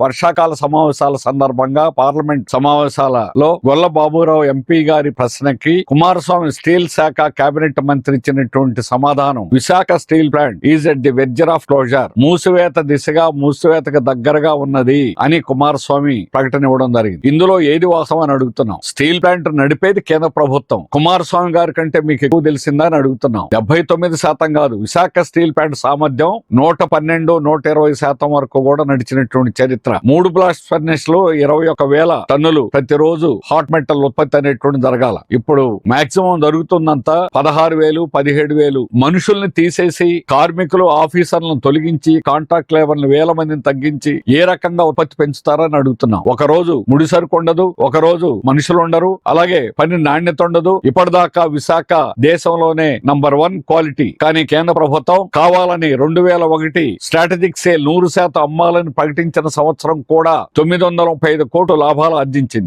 వర్షాకాల సమావేశాల సందర్భంగా పార్లమెంట్ సమావేశాలలో గొల్ల బాబురావు ఎంపీ గారి ప్రశ్నకి కుమారస్వామి స్టీల్ శాఖ కేబినెట్ మంత్రి ఇచ్చినటువంటి సమాధానం. Visakha steel plant is at the verge of closure. మూసివేత దిశగా మూసివేతకు దగ్గరగా ఉన్నది అని కుమారస్వామి ప్రకటన ఇవ్వడం జరిగింది. ఇందులో ఏది వాసం అని అడుగుతున్నాం. స్టీల్ ప్లాంట్ నడిపేది కేంద్ర ప్రభుత్వం. కుమారస్వామి గారి కంటే మీకు ఎక్కువ తెలిసిందా అని అడుగుతున్నాం. డెబ్బై తొమ్మిది శాతం కాదు. విశాఖ స్టీల్ ప్లాంట్ సామర్థ్యం నూట పన్నెండు నూట ఇరవై శాతం వరకు కూడా నడిచినటువంటి చరిత్ర. మూడు బ్లాస్ట్ ఫర్నెస్లో ఇరవై ఒక వేల టన్నులు ప్రతిరోజు హాట్ మెటల్ ఉత్పత్తి అనేటువంటి జరగాల. ఇప్పుడు మాక్సిమం జరుగుతున్నంత పదహారు వేలు పదిహేడు వేలు మనుషుల్ని తీసేసి కార్మికులు ఆఫీసర్లను తొలగించి కాంట్రాక్ట్ లేబర్లు వేల మందిని తగ్గించి ఏ రకంగా ఉత్పత్తి పెంచుతారని అడుగుతున్నాం. ఒక రోజు ముడి సరుకు ఉండదు ఒక రోజు మనుషులు ఉండరు. అలాగే పని నాణ్యత ఉండదు. ఇప్పటిదాకా విశాఖ దేశంలోనే నంబర్ వన్ క్వాలిటీ కానీ కేంద్ర ప్రభుత్వం కావాలని రెండు వేల ఒకటి స్ట్రాటజిక్ సేల్ నూరు శాతం అమ్మాలని ప్రకటించిన సంవత్సరం సంవత్సరం కూడా తొమ్మిది వందల ముప్పై ఐదు కోట్ల లాభాలు ఆర్జించింది.